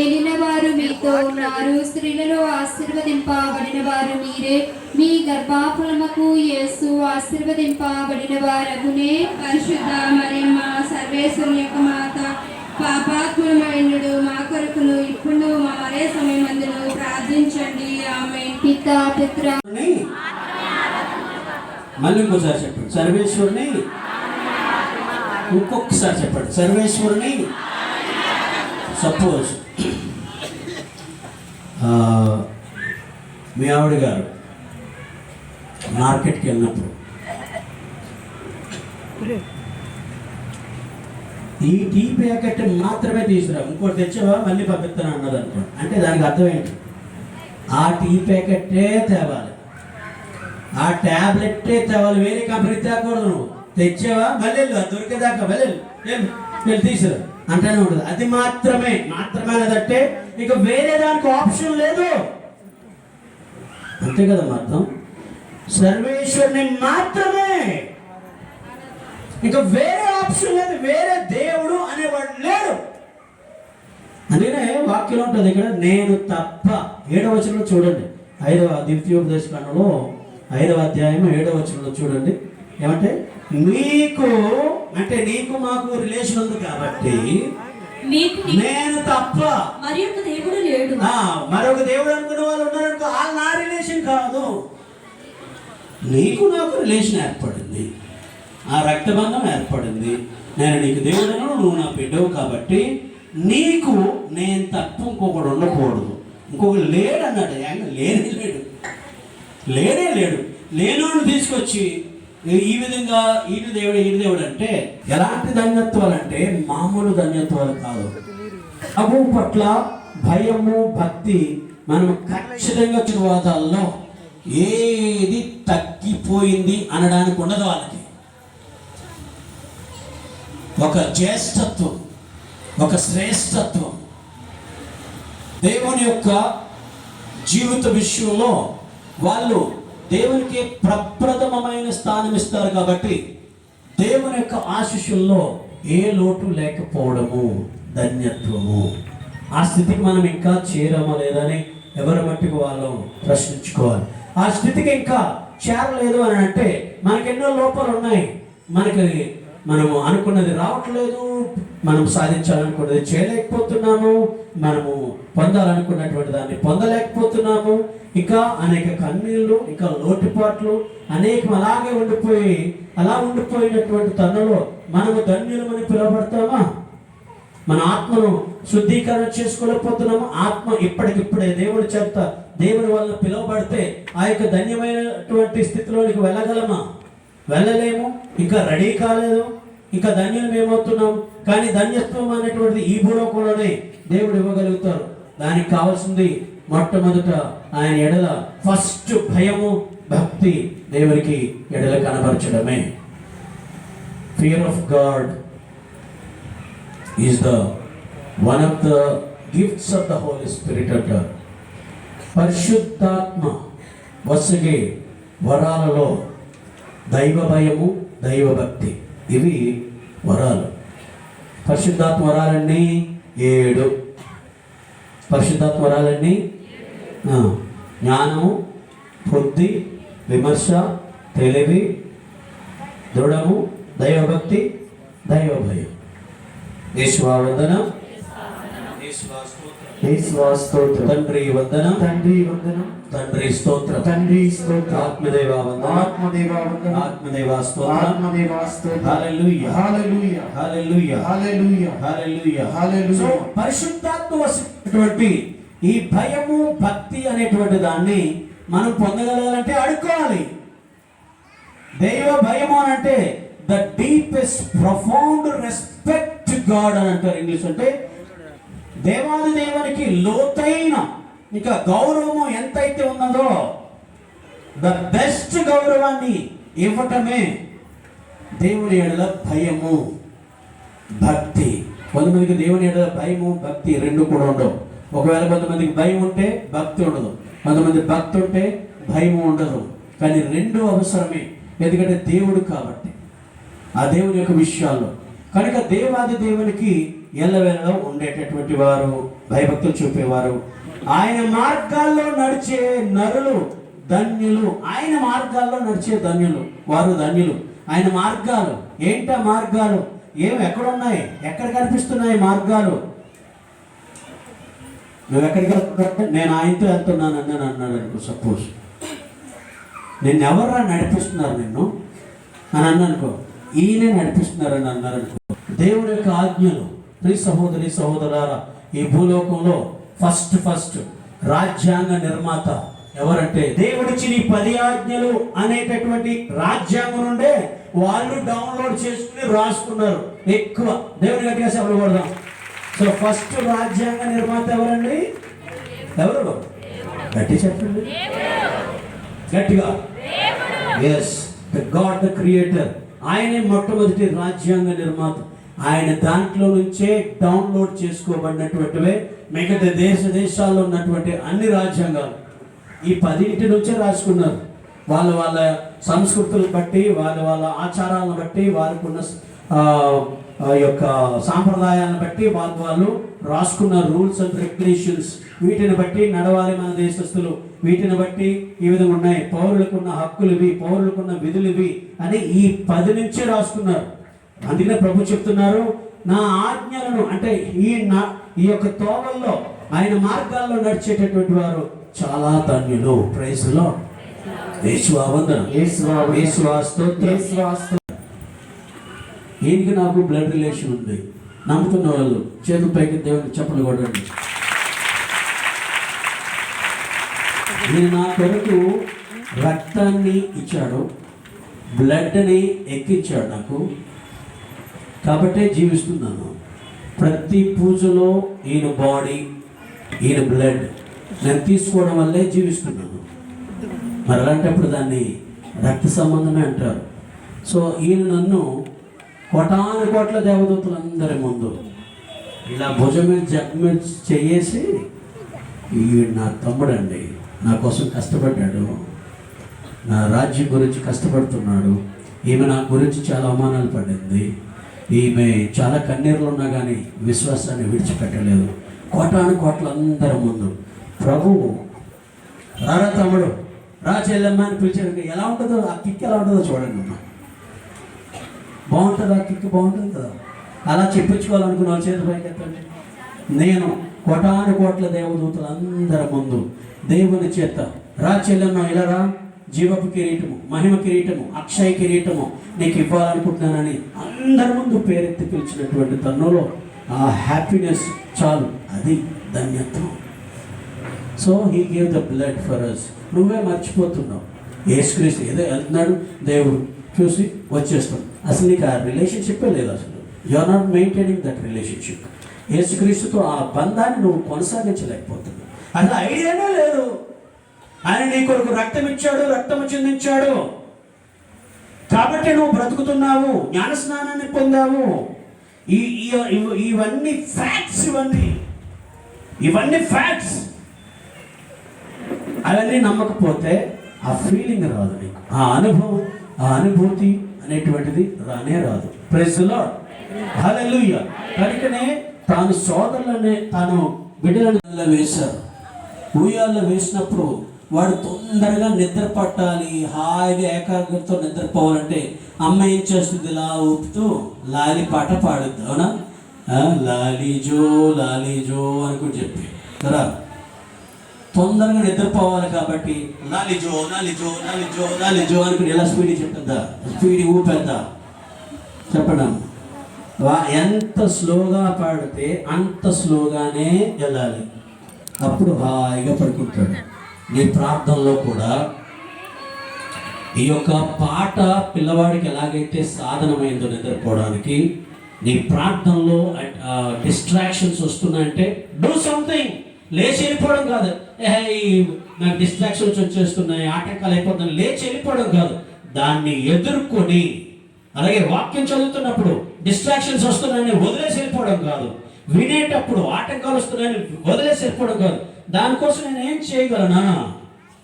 ఎలిన వారు మీతో ఉన్నారు. స్త్రీలలో ఆశీర్వదింపబడిన వారు మీరే. మీ గర్భాఫలముకు యేసు ఆశీర్వదింపబడిన వారగునే పరిశుద్ధ మరియమ్మ సర్వేశ్వరుని యొక్క మాత పాపాత్మమైనడు మా కొరకును ఇప్పుడు మా మరే సమయమందును ప్రార్థించండి. ఆమె పిత పిత్ర. మళ్ళీ ఇంకోసారి చెప్పండి. సర్వేశ్వరుని ఇంకొకసారి చెప్పండి. సర్వేశ్వరుని సపోజ్ మీ ఆవిడ గారు మార్కెట్కి వెళ్ళినప్పుడు ఈ టీ ప్యాకెట్ మాత్రమే తీసుకురా. ఇంకోటి తెచ్చావా? మళ్ళీ పంపిస్తాను అన్నది అనుకోండి అంటే దానికి అర్థం ఏంటి? ఆ టీ ప్యాకెట్టే తేవాలి. ఆ ట్యాబ్లెట్టే తేవాలి. వేరే కంపెనీ తేకూడదు నువ్వు. తెచ్చావా? మళ్ళీ దొరికేదాకా మళ్ళీ వెళ్ళి తీసుకురా. అంటేనే ఉంటుంది అది మాత్రమే మాత్రమే అనేదంటే ఇక వేరే దానికి ఆప్షన్ లేదు. అంతే కదా అర్థం? సర్వేశ్వరుని మాత్రమే. ఇక వేరే ఆప్షన్ లేదు వేరే దేవుడు అనేవాడు లేడు. అందుకనే వాక్యం ఉంటుంది ఇక్కడ నేను తప్ప. ఏడవ వచనంలో చూడండి. ఐదవ ద్వితీయోపదేశ కాండంలో ఐదవ అధ్యాయం ఏడవ వచనంలో చూడండి. ఏమంటే మీకు అంటే నీకు మాకు రిలేషన్ ఉంది కాబట్టి నేను తప్ప మరి దేవుడు లేడు. మరొక దేవుడు అనుకునే వాళ్ళు ఉన్నారనుకో వాళ్ళు నా రిలేషన్ కాదు. నీకు నాకు రిలేషన్ ఏర్పడింది. ఆ రక్తబంధం ఏర్పడింది. నేను నీకు దేవుడను నువ్వు నా బిడ్డవు కాబట్టి నీకు నేను తప్ప ఇంకొకడు ఉండకూడదు. ఇంకొకడు లేడు అన్నాడు ఏం లేనే లేడు. లేనే లేడు. లేనోడు తీసుకొచ్చి ఈ విధంగా ఈయన దేవుడు ఈయన దేవుడు అంటే ఎలాంటి ధన్యత్వాలు అంటే మామూలు ధన్యత్వాలు కాదు. ప్రభు పట్ల భయము భక్తి మనం ఖచ్చితంగా చిరువాదాల్లో ఏది తగ్గిపోయింది అనడానికి ఉండదు వాళ్ళకి. ఒక జ్యేష్ఠత్వం ఒక శ్రేష్టత్వం దేవుని యొక్క జీవిత విషయంలో వాళ్ళు దేవునికి ప్రప్రథమమైన స్థానం ఇస్తారు కాబట్టి దేవుని యొక్క ఆశిష్యుల్లో ఏ లోటు లేకపోవడము ధన్యత్వము. ఆ స్థితికి మనం ఇంకా చేరమా లేదని ఎవరి మట్టుకు వాళ్ళం ప్రశ్నించుకోవాలి. ఆ స్థితికి ఇంకా చేరలేదు అని అంటే మనకి ఎన్నో లోపాలు ఉన్నాయి మనకి మనము అనుకున్నది రావట్లేదు మనం సాధించాలనుకున్నది చేయలేకపోతున్నాము మనము పొందాలనుకున్నటువంటి దాన్ని పొందలేకపోతున్నాము. ఇంకా అనేక కన్నీళ్ళు ఇంకా లోటుపాట్లు అనేకం అలాగే ఉండిపోయి అలా ఉండిపోయినటువంటి తనలో మనము ధన్యులమని పిలువబడతామా? మన ఆత్మను శుద్ధీకరణ చేసుకోలేకపోతున్నాము. ఆత్మ ఇప్పటికిప్పుడే దేవుడి చేత దేవుడి వల్ల పిలువబడితే ఆ యొక్క ధన్యమైనటువంటి స్థితిలోనికి వెళ్ళగలమా? వెళ్ళలేము. ఇంకా రెడీ కాలేదు. ఇంకా ధన్యులు మేమవుతున్నాం కానీ ధన్యత్వం అనేటువంటిది ఈ భూలోకంలోనే దేవుడు ఇవ్వగలుగుతారు దానికి కావాల్సింది మొట్టమొదట ఆయన ఎడల ఫస్ట్ భయము భక్తి దేవునికి ఎడల కనబరచడమే. Fear of God is the one of the gifts of the Holy Spirit అంటారు పరిశుద్ధాత్మ వసగే వరాలలో దైవ భయము దైవభక్తి ఇవి వరాలు. పరిశుద్ధాత్మ వరాలన్నీ ఏడు. పరిశుద్ధాత్మ వరాలన్నీ? జ్ఞానము బుద్ధి విమర్శ తెలివి దృఢము దైవభక్తి దైవభయం. భయం ఈశ్వాస తండ్రి వందనం. తండ్రి వందనం. తండ్రి స్తోత్రం. తండ్రి స్తోత్రం. ఆత్మదేవ వందనం. ఆత్మదేవ వందనం. ఆత్మదేవ స్తోత్రం. ఆత్మదేవ స్తోత్రం. హల్లెలూయా. హల్లెలూయా. హల్లెలూయా. హల్లెలూయా. హల్లెలూయా. హల్లెలూయా. సో పరిశుద్ధాత్మ వసినటువంటి ఈ భయము భక్తి అనేటువంటి దాన్ని మనం పొందగలగాలంటే అడుక్కోవాలి. దైవ భయము అని అంటే the deepest profound respect God అని అంటారు ఇంగ్లీష్ అంటే దేవాది దేవునికి లోతైన ఇంకా గౌరవము ఎంతైతే ఉన్నదో ద బెస్ట్ గౌరవాన్ని ఇవ్వటమే దేవుని ఎడల భయము. భక్తి. కొంతమందికి దేవుని ఎడల భయము భక్తి రెండు కూడా ఉండవు. ఒకవేళ కొంతమందికి భయం ఉంటే భక్తి ఉండదు. కొంతమంది భక్తి ఉంటే భయము ఉండదు. కానీ రెండు అవసరమే. ఎందుకంటే దేవుడు కాబట్టి. ఆ దేవుని యొక్క విషయాల్లో. కనుక దేవాది దేవునికి ఎల్లవేళలో ఉండేటటువంటి వారు భయభక్తులు చూపేవారు. ఆయన మార్గాల్లో నడిచే నరులు ధన్యులు. ఆయన మార్గాల్లో నడిచే ధన్యులు. వారు ధన్యులు. ఆయన మార్గాలు. ఏంటా మార్గాలు? ఏం ఎక్కడున్నాయి? ఎక్కడ కనిపిస్తున్నాయి మార్గాలు? నువ్వు ఎక్కడికి నేను ఆయనతో వెళ్తున్నాను అన్నాను అన్నాడు అనుకో సపోజ్. నిన్ను ఎవర్రా నడిపిస్తున్నారు నిన్ను? అని అన్ననుకో ఈయనే నడిపిస్తున్నారని అన్నారనుకో అనుకో. యొక్క ఆజ్ఞలు ప్రియ సహోదరి సహోదరారా ఈ భూలోకంలో ఫస్ట్ ఫస్ట్ రాజ్యాంగ నిర్మాత ఎవరంటే దేవుడిచ్చిన ఈ పది ఆజ్ఞలు అనేటటువంటి రాజ్యాంగం నుండే వాళ్ళు డౌన్లోడ్ చేసుకుని రాసుకున్నారు. ఎక్కువ దేవుని గట్టిగా సెలవు కొడదాం. సో ఫస్ట్ రాజ్యాంగ నిర్మాత ఎవరండి? ఎవరు? గట్టి చెప్పండి. గట్టిగా. Yes the God the creator ఆయనే మొట్టమొదటి రాజ్యాంగ నిర్మాత. ఆయన దాంట్లో నుంచే డౌన్లోడ్ చేసుకోబడినటువంటివే మిగతా దేశ దేశాల్లో ఉన్నటువంటి అన్ని రాజ్యాంగాలు. ఈ పదింటి నుంచే రాసుకున్నారు. వాళ్ళ వాళ్ళ సంస్కృతులు బట్టి వాళ్ళ వాళ్ళ ఆచారాలను బట్టి వారికి ఉన్న యొక్క సాంప్రదాయాలను బట్టి వాళ్ళు వాళ్ళు రాసుకున్న రూల్స్ అండ్ రెగ్యులేషన్స్. వీటిని బట్టి నడవాలి మన దేశస్తులు వీటిని బట్టి ఈ విధంగా ఉన్నాయి. పౌరులకు ఉన్న హక్కులు ఇవి పౌరులకు ఉన్న విధులు ఇవి అని ఈ పది నుంచే రాసుకున్నారు. అందుకనే ప్రభు చెప్తున్నారు నా ఆజ్ఞలను అంటే ఈ నా ఈ యొక్క తోవల్లో ఆయన మార్గాల్లో నడిచేటటువంటి వారు చాలా ధన్యులు. ప్రైజ్లో. ఈయనకి నాకు బ్లడ్ రిలేషన్ ఉంది. నమ్ముతున్న వాళ్ళు చేతుల పైకి దేవుని చెప్పలు కొట్టండి. ఈయన నా కొరకు రక్తాన్ని ఇచ్చాడు బ్లడ్ని ఎక్కించాడు నాకు. కాబట్టే జీవిస్తున్నాను. ప్రతి పూజలో ఈయన బాడీ ఈయన బ్లడ్ నేను తీసుకోవడం వల్లే జీవిస్తున్నాను. మరి అలాంటప్పుడు దాన్ని రక్త సంబంధమే అంటారు. సో ఈయన నన్ను కోటాను కోట్ల దేవదూతలందరి ముందు ఇలా భుజం మీద జగ్ మీద చేయేసి ఈయన నా తమ్ముడండి నా కోసం కష్టపడ్డాడు నా రాజ్యం గురించి కష్టపడుతున్నాడు ఈమె నా గురించి చాలా అవమానాలు పడింది ఈమె చాలా కన్నీరులు ఉన్నా కానీ విశ్వాసాన్ని విడిచిపెట్టలేదు. కోటాను కోట్ల అందరి ముందు. ప్రభువు రారా తమ్ముడు రా చెల్లెమ్మ అని పిలిచాడు ఎలా ఉంటుందో ఆ కిక్ ఎలా ఉంటుందో చూడండి అమ్మా. బాగుంటుంది? ఆ కిక్ బాగుంటుంది? కదా అలా చెప్పించుకోవాలనుకున్న వాళ్ళ చేతి పైకెత్తండి నేను కోటాను కోట్ల దేవదూతలు అందరి ముందు దేవుని చేత రా చెల్లెమ్మ ఇలా రా. జీవపు కిరీటము మహిమ కిరీటము అక్షయ కిరీటము నీకు ఇవ్వాలనుకుంటున్నానని అందరి ముందు పేరెత్తి పిలిచినటువంటి తరుణంలో ఆ హ్యాపీనెస్ చాలు. అది ధన్యత్వం. So he gave the blood for us నువ్వే మర్చిపోతున్నావు. ఏసుక్రీస్తు ఏదో వెళ్తున్నాడు దేవుడు చూసి వచ్చేస్తాం అసలు నీకు ఆ రిలేషన్షిప్పే లేదు అసలు. You are not maintaining that relationship ఏసుక్రీస్తుతో ఆ బంధాన్ని నువ్వు కొనసాగించలేకపోతున్నావు. అసలు ఐడియానే లేదు. ఆయన నీ కొరకు రక్తం ఇచ్చాడు రక్తము చెందించాడు. కాబట్టి నువ్వు బ్రతుకుతున్నావు జ్ఞాన స్నానాన్ని పొందావు. ఈ ఇవన్నీ ఫ్యాక్ట్స్ ఇవన్నీ. ఇవన్నీ ఫ్యాక్ట్స్ అవన్నీ నమ్మకపోతే ఆ ఫీలింగ్ రాదు నీకు. ఆ అనుభవం ఆ అనుభూతి అనేటువంటిది రానే రాదు. ప్రెస్లో హల్లెలూయ కనుకనే తాను సోదరులనే తాను బిడ్డలను వేశారు. ఊయాల్లో వేసినప్పుడు వాడు తొందరగా నిద్ర పట్టాలి హాయిగా ఏకాగ్రతతో నిద్రపోవాలంటే అమ్మ ఏం చేస్తుంది? ఇలా ఊపుతూ లాలి పాట పాడుద్ది అవునా? ఆ, లాలి జో లాలి జో అనుకుని చెప్పి కదా? తొందరగా నిద్రపోవాలి కాబట్టి లాలిజో లాలిజో లాలిజో లాలిజో అనుకుని ఎలా స్పీడ్ చెప్పద్దా? స్పీడ్ ఊపెద్దా? చెప్పడం వా- ఎంత స్లోగా పాడితే అంత స్లోగానే వెళ్ళాలి. అప్పుడు హాయిగా పడుకుంటాడు. నీ ప్రార్థనలో కూడా ఈ యొక్క పాట పిల్లవాడికి ఎలాగైతే సాధనమైందో నిద్రపోవడానికి నీ ప్రార్థనలో డిస్ట్రాక్షన్స్ వస్తున్నాయంటే డూ సంథింగ్ లేచి వెళ్ళిపోవడం కాదు. ఏ నాకు డిస్ట్రాక్షన్స్ వచ్చేస్తున్నాయి ఆటంకాలు అయిపోతున్నాయి. లేచి వెళ్ళిపోవడం కాదు. దాన్ని ఎదుర్కొని అలాగే వాక్యం చదువుతున్నప్పుడు డిస్ట్రాక్షన్స్ వస్తున్నాయని వదిలేసి వెళ్ళిపోవడం కాదు. వినేటప్పుడు ఆటంకాలు వస్తున్నాయని వదిలేసి వెళ్ళిపోవడం కాదు. దానికోసం నేను ఏం చేయగలనా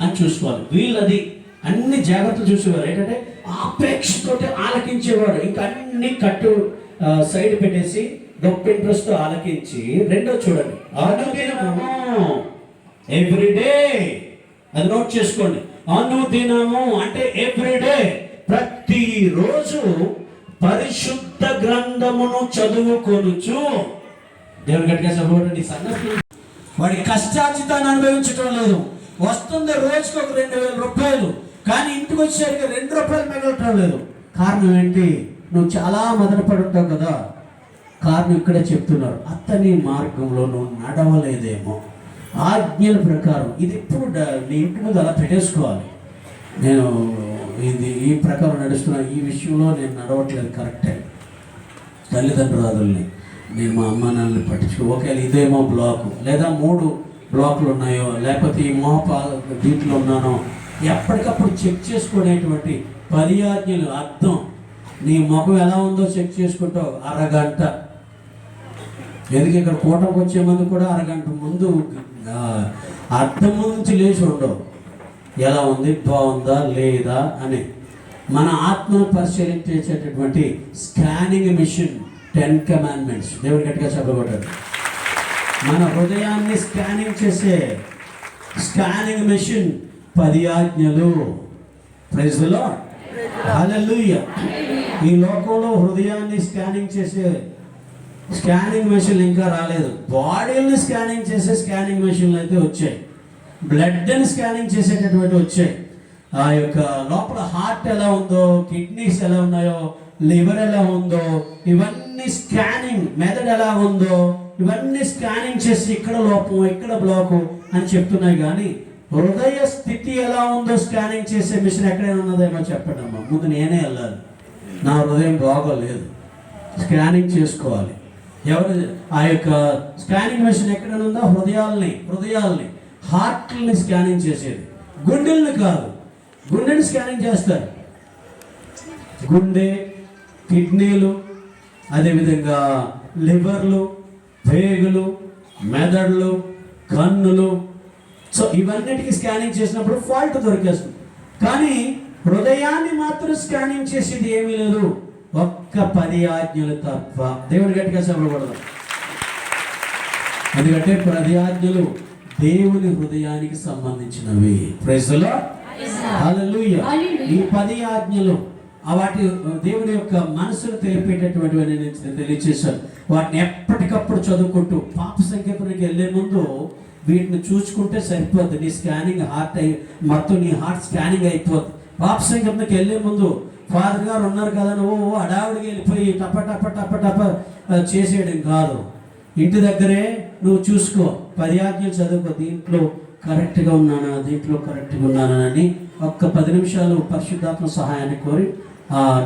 అని చూసుకోవాలి. వీళ్ళది అన్ని జాగ్రత్తలు చూసేవారు ఏంటంటే ఆపేక్షతోటి ఆలకించేవారు ఇంకా అన్ని కట్టు సైడ్ పెట్టేసి గొప్ప ఇంట్రెస్ట్తో ఆలకించి రెండో చూడండి. అనుదినము ఎవ్రీడే అది నోట్ చేసుకోండి. అనుదినము అంటే ఎవ్రీడే ప్రతిరోజు పరిశుద్ధ గ్రంథమును చదువుకొనుచు. దేవుని గట్టిగా సపోర్ట్ అండి సంగతి వాడి కష్టాచితాన్ని అనుభవించడం లేదు. వస్తుంది రోజుకి ఒక రెండు వేల రూపాయలు కానీ ఇంటికి వచ్చేసరికి రెండు రూపాయలు మిగలటం లేదు. కారణం ఏంటి? నువ్వు చాలా మదనపడి ఉంటావు కదా. కారణం ఇక్కడే చెప్తున్నారు. అతని మార్గంలో నువ్వు నడవలేదేమో. ఆజ్ఞల ప్రకారం ఇది ఇప్పుడు నీ ఇంటి ముందు అలా పెట్టేసుకోవాలి. నేను ఇది ఈ ప్రకారం నడుస్తున్నా ఈ విషయంలో నేను నడవట్లేదు కరెక్టే. తల్లిదండ్రులని నేను మా అమ్మ నాన్నని పట్టించుకో ఒకవేళ ఇదేమో బ్లాక్ లేదా మూడు బ్లాక్లు ఉన్నాయో లేకపోతే ఈ మోప దీంట్లో ఉన్నానో ఎప్పటికప్పుడు చెక్ చేసుకునేటువంటి పర్యాజ్ఞలు అర్థం. నీ ముఖం ఎలా ఉందో చెక్ చేసుకుంటావు అరగంట. ఎందుకు ఇక్కడ కూటమికి వచ్చే ముందు కూడా అరగంట ముందు అర్థం నుంచి లేచి ఉండవు. ఎలా ఉంది? బాగుందా? లేదా? అని. మన ఆత్మను పరిశీలించేటటువంటి స్కానింగ్ మిషన్. టెన్ కమాండ్మెంట్స్ దేవుడు గట్టిగా చెప్పబడ్డారు మన హృదయాన్ని స్కానింగ్ చేసే స్కానింగ్ మెషిన్ పది ఆజ్ఞలు. ప్రైజ్లో హల్లెలూయా ఈ లోకంలో హృదయాన్ని స్కానింగ్ చేసే స్కానింగ్ మెషిన్ ఇంకా రాలేదు. బాడీని స్కానింగ్ చేసే స్కానింగ్ మెషిన్లు అయితే వచ్చాయి. బ్లడ్ని స్కానింగ్ చేసేటటువంటి వచ్చాయి. ఆ యొక్క లోపల హార్ట్ ఎలా ఉందో కిడ్నీస్ ఎలా ఉన్నాయో లివర్ ఎలా ఉందో ఇవన్నీ స్కానింగ్ మెదడు ఎలా ఉందో ఇవన్నీ స్కానింగ్ చేసి ఇక్కడ లోపం ఇక్కడ బ్లాకు అని చెప్తున్నాయి కానీ హృదయ స్థితి ఎలా ఉందో స్కానింగ్ చేసే మిషన్ ఎక్కడైనా ఉన్నదేమో చెప్పండి అమ్మా. ముందు నేనే వెళ్ళాలి. నా హృదయం బాగోలేదు. స్కానింగ్ చేసుకోవాలి. ఎవరు ఆ యొక్క స్కానింగ్ మిషన్ ఎక్కడ ఉందో? హృదయాల్ని హృదయాల్ని హార్ట్ని స్కానింగ్ చేసేది. గుండెల్ని కాదు. గుండెని స్కానింగ్ చేస్తారు. గుండె కిడ్నీలు అదేవిధంగా లివర్లు పేగులు మెదడులు కన్నులు. సో ఇవన్నిటికి స్కానింగ్ చేసినప్పుడు ఫాల్ట్ దొరికేస్తుంది. కానీ హృదయాన్ని మాత్రం స్కానింగ్ చేసేది ఏమీ లేదు. ఒక్క పది ఆజ్ఞలు తప్ప. దేవుని గట్టిగా చెప్పకూడదు ఎందుకంటే పది ఆజ్ఞలు దేవుని హృదయానికి సంబంధించినవి. ప్రైజ్లో ఈ పది ఆజ్ఞలు వాటి దేవుని యొక్క మనసును తెలిపేటటువంటివి నేను తెలియచేశాను. వాటిని ఎప్పటికప్పుడు చదువుకుంటూ పాప సంఖ్యపునికి వెళ్ళే ముందు వీటిని చూసుకుంటే సరిపోద్ది. నీ స్కానింగ్ హార్ట్ అయి మొత్తం నీ హార్ట్ స్కానింగ్ అయిపోద్ది. పాప సంఖ్యపునికి వెళ్ళే ముందు ఫాదర్ గారు ఉన్నారు కదా నువ్వు అడావిడికి వెళ్ళిపోయి టప టప టప టప చేసేయడం కాదు. ఇంటి దగ్గరే నువ్వు చూసుకో. పది ఆజ్ఞలు చదువుకో. దీంట్లో కరెక్ట్గా ఉన్నానా? దీంట్లో కరెక్ట్గా ఉన్నానా? అని ఒక్క పది నిమిషాలు పరిశుద్ధాత్మ సహాయాన్ని కోరి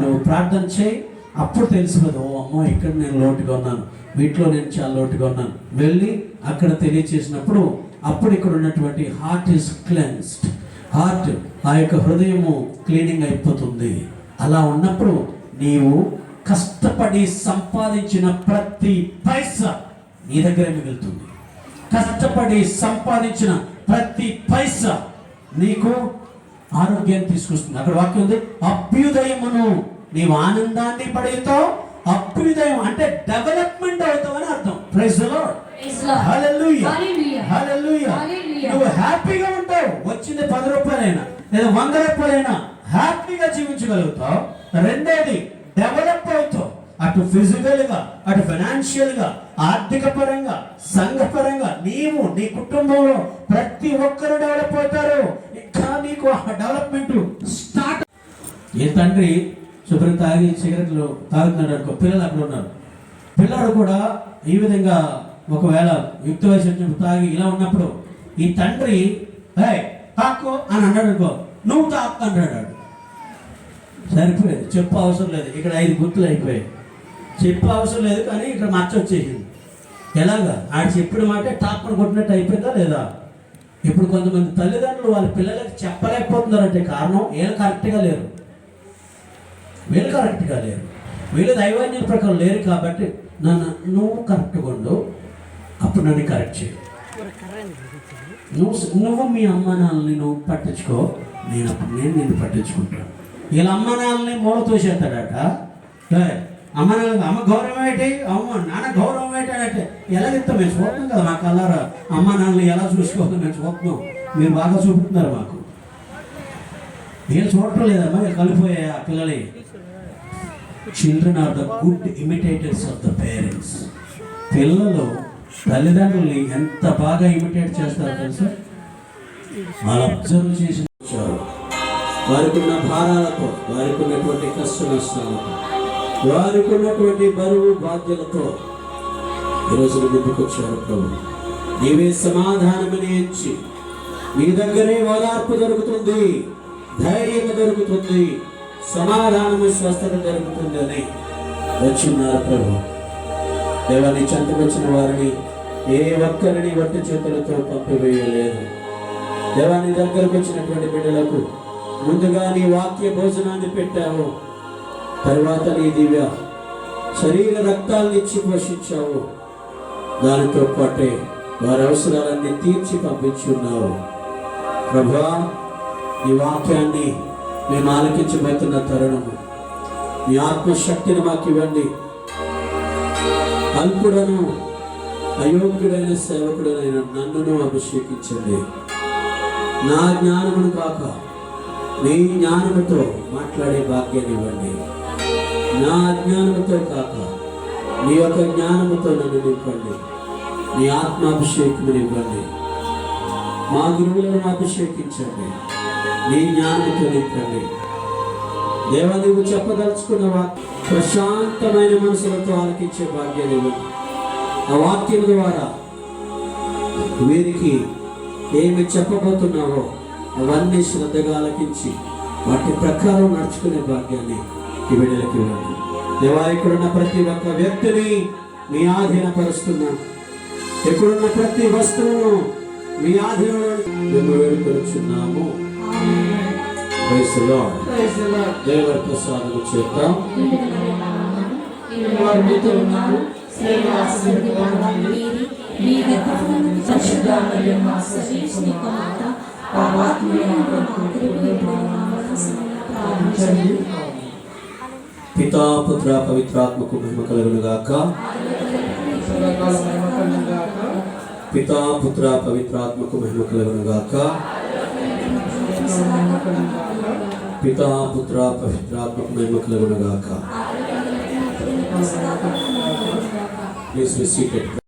నువ్వు ప్రార్థన చేయి. అప్పుడు తెలిసిపోదు ఓ అమ్మో ఇక్కడ నేను లోటుగా ఉన్నాను. వీటిలో నేను చాలా లోటుగా ఉన్నాను. వెళ్ళి అక్కడ తెలియచేసినప్పుడు అప్పుడు ఇక్కడ ఉన్నటువంటి హార్ట్ ఈస్ క్లెన్స్డ్ హార్ట్ ఆ యొక్క హృదయము క్లీనింగ్ అయిపోతుంది. అలా ఉన్నప్పుడు నీవు కష్టపడి సంపాదించిన ప్రతి పైసా నీ దగ్గరే మిగులుతుంది. కష్టపడి సంపాదించిన ప్రతి పైసా నీకు ఆరోగ్యాన్ని తీసుకొస్తుంది. అక్కడ వాక్యం ఉంది అభ్యుదయమును నీవు ఆనందాన్ని పడేతావు అభ్యుదయం అంటే డెవలప్మెంట్ అవుతావని అర్థం. ప్రైజ్. నువ్వు హ్యాపీగా ఉంటావు. వచ్చింది పది రూపాయలైనా లేదా వంద రూపాయలైనా హ్యాపీగా జీవించగలుగుతావు. రెండోది డెవలప్ అవుతావు. అటు ఫిజికల్గా అటు ఫైనాన్షియల్గా ఆర్థిక పరంగా సంఘ పరంగా నీవు నీ కుటుంబంలో ప్రతి ఒక్కరు డెవలప్ అవుతారు. ఇంకా నీకు ఆ డెవలప్మెంట్ స్టార్ట్. ఏ తండ్రి శుభ్రం తాగి సిగరెట్లు తాగుతున్నాడు అనుకో పిల్లలు అక్కడ ఉన్నారు. పిల్లాడు కూడా ఈ విధంగా ఒకవేళ యుక్త వయసు వచ్చినప్పుడు తాగి ఇలా ఉన్నప్పుడు ఈ తండ్రి హే తాక్కో అని అన్నాడు అనుకో నువ్వు తాకు అన్నాడు సరిపోయేది చెప్పు అవసరం లేదు. ఇక్కడ ఐదు గుర్తులు అయిపోయాయి. చెప్పు అవసరం లేదు కానీ ఇక్కడ మచ్చ వచ్చేసింది. ఎలాగా? ఆడు చెప్పిన మాట టాప్ను కొట్టినట్టు అయిపోయిందా లేదా? ఇప్పుడు కొంతమంది తల్లిదండ్రులు వాళ్ళ పిల్లలకి చెప్పలేకపోతున్నారంటే కారణం వీళ్ళు కరెక్ట్గా లేరు. వీళ్ళు కరెక్ట్గా లేరు. వీళ్ళు దైవాన్యం ప్రకారం లేరు కాబట్టి నన్ను నువ్వు కరెక్ట్గా ఉండు. అప్పుడు నన్ను కరెక్ట్ చేయి. నువ్వు నువ్వు మీ అమ్మ నాన్నని నువ్వు పట్టించుకో. నేను అప్పుడు నేను నిన్ను పట్టించుకుంటాను. వీళ్ళ అమ్మ నాన్నని మూల తోసేస్తాడట. అమ్మ నాన్న అమ్మ గౌరవం ఏంటి? అమ్మ నాన్న గౌరవం ఏంటి అంటే ఎలాగిస్తాం మేము చూస్తాం కదా మా కల్లారా అమ్మ నాన్నని ఎలా చూసుకోవాలి మేము చూస్తున్నాం మీరు బాగా చూపుతున్నారు మాకు. నేను చూడటం లేదమ్మా ఇక ఆ పిల్లలు. Children are the good imitators of the parents పిల్లలు తల్లిదండ్రుల్ని ఎంత బాగా ఇమిటేట్ చేస్తారో తెలుసా? వాళ్ళు అబ్జర్వ్ చేసి వచ్చారు. వారికి ఉన్న భారాలతో వారికి ఉన్నటువంటి కష్ట నష్టాలతో. వారికి ఉన్నటువంటి బరువు బాధ్యతలతో ఈరోజు ముందుకొచ్చారు ప్రభు. నీవే సమాధానమని ఎంచి నీ దగ్గరే ఓదార్పు దొరుకుతుంది ధైర్యం దొరుకుతుంది సమాధానము స్వస్థత దొరుకుతుంది అని వచ్చిన్నారు ప్రభు. దేవాన్ని చెంతకొచ్చిన వారిని ఏ ఒక్కరిని వట్టి చేతులతో పంపివేయలేదు. దేవాని దగ్గరకు వచ్చినటువంటి బిడ్డలకు ముందుగా నీ వాక్య భోజనాన్ని పెట్టావు. తర్వాత నీ దివ్య శరీర రక్తాన్ని ఇచ్చి పోషించావు. దానితో పాటే వారి అవసరాలన్నీ తీర్చి పంపించి ఉన్నావు ప్రభా ఈ వాక్యాన్ని మేము ఆలకించబోతున్న తరుణము. మీ ఆత్మశక్తిని మాకు ఇవ్వండి. అల్పుడను అయోగ్యుడైన సేవకుడనైన నన్నును అభిషేకించండి. నా జ్ఞానమును కాక నీ జ్ఞానముతో మాట్లాడే భాగ్యాన్ని ఇవ్వండి. నా అజ్ఞానముతో కాక నీ యొక్క జ్ఞానముతో నన్ను నింపండి. నీ ఆత్మాభిషేకం ఇవ్వండి. మా గురువులను అభిషేకించండి. నీ జ్ఞానముతో నింపండి. దేవ నువ్వు చెప్పదలుచుకున్న ప్రశాంతమైన మనసులతో ఆలకించే భాగ్యం ఇవ్వండి. ఆ వాక్యం ద్వారా వీరికి ఏమి చెప్పబోతున్నావో అవన్నీ శ్రద్ధగా ఆలకించి వాటి ప్రకారం నడుచుకునే భాగ్యాన్ని ఈ బిడ్డలకి దేవా ఇక్కడున్న ప్రతి ఒక్క వ్యక్తిని మీ ఆధీనపరుస్తున్నాను ఇక్కడున్న ప్రతి వస్తువును మీ ఆధీనంలో మేము వేడుకొచ్చున్నాము. దేవుడి ప్రసాదము చేద్దాం. పితా పుత్ర పవిత్రాత్మకు మహిమ కలుగును గాక పితా పుత్ర పవిత్రాత్మకు మహిమ కలుగును గాక పితా పుత్ర పవిత్రాత్మకు మహిమ కలుగును గాక ప్లీజ్ బి సీటెడ్